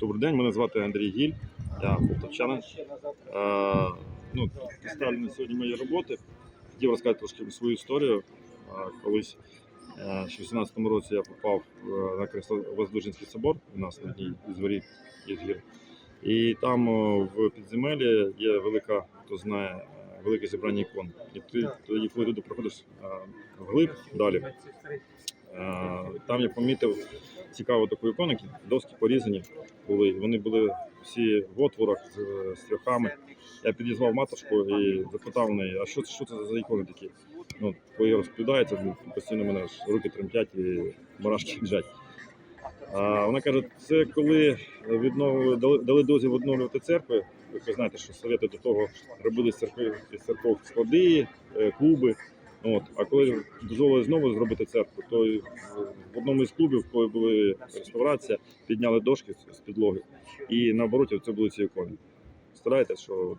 Добрий день, мене звати Андрій Гіль, я полтавчанин. Е, ну, представлені сьогодні мої роботи. Хотів розказати трошки свою історію. Е, колись е, в 18-му році я попав на Кресло-Воздвиженський собор у нас на одній із воріт із гір. І там в підземелі є велика, хто знає, велике зібрання ікон. І ти тоді, коли туди проходиш вглиб далі, там я помітив цікаву таку ікону, які доски порізані були. Вони були всі в отворах з, з. Я підізвав матушку і запитав в неї, а що це, що це за ікони такі? Ну, коли я розповідаю, це постійно мене аж руки тремтять і мурашки біжать. А вона каже, це коли відновили, дали, дали дозвіл відновлювати церкви. Ви знаєте, що совєти до того робили церкви з церков склади, е, клуби. От. А коли дозволили знову зробити церкву, то в одному із клубів, коли була реставрація, підняли дошки з- підлоги, і на обороті це були ці ікони. Старайтесь, що от,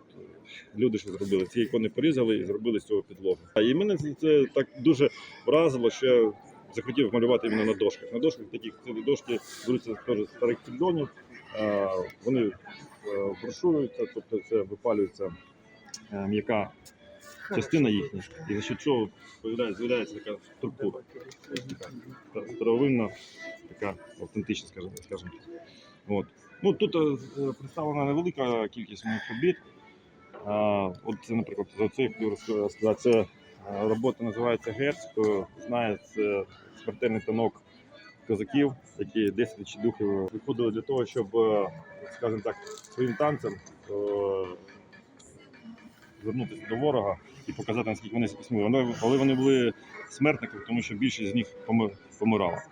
люди що зробили, ці ікони порізали і зробили з цього підлогу. І мене це- так дуже вразило, що захотів малювати іменно на дошках. На дошках таких ці дошки беруться теж з старих піддонів, е, вони е, брошуються, тобто це випалюється е, м'яка частина їхня, і за що чого з'являється така структура. Старовинна, така автентична, скажімо. От. Ну, тут е, представлена невелика кількість моїх робіт. От це, наприклад, за цих це е, робота називається Герц, хто знає, це смертельний танок козаків, які 10 чи духів виходили для того, щоб, е, скажімо так, своїм танцем е, звернутися до ворога і показати, наскільки вони існують. Але вони були смертниками, тому що більшість з них помирала.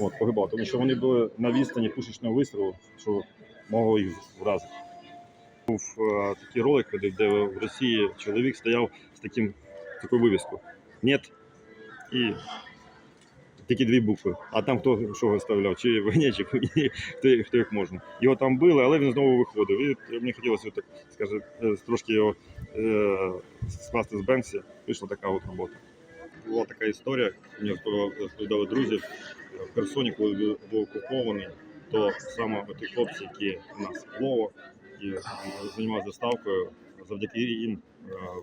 От, погибала, тому що вони були на відстані пушечного вистрілу, що могло їх вразити. Був е, такий ролик, де в Росії чоловік стояв з таким такою вивіскою. Нет. І тільки дві букви. А там хто що виставляв, чи винячик, хто, хто їх можна. Його там били, але він знову виходив. І мені хотілося так, скажімо, е, трошки його е, скласти з Бенксі. Вийшла така от робота. Була така історія, мені розповідали- друзі в Херсоні, коли був- окупований, то саме ті хлопці, які у нас Лово, які займалися доставкою, завдяки їм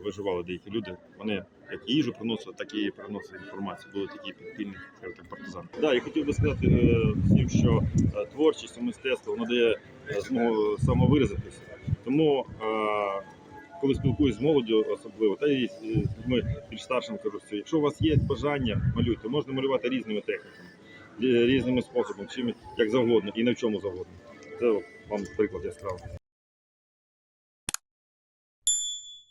виживали деякі люди. Вони як їжу приносили, так і приносили інформацію. Були такі підпільні так, партизани. Да, і хотів би сказати е, всім, що е, творчість, мистецтво воно дає е, змогу самовиразитися. Тому е, коли спілкуюсь з молоддю особливо, та і з людьми більш старшими кажу, що якщо у вас є бажання малюйте, можна малювати різними техніками, різними способами, чим як завгодно і на чому завгодно. Це вам приклад яскравий.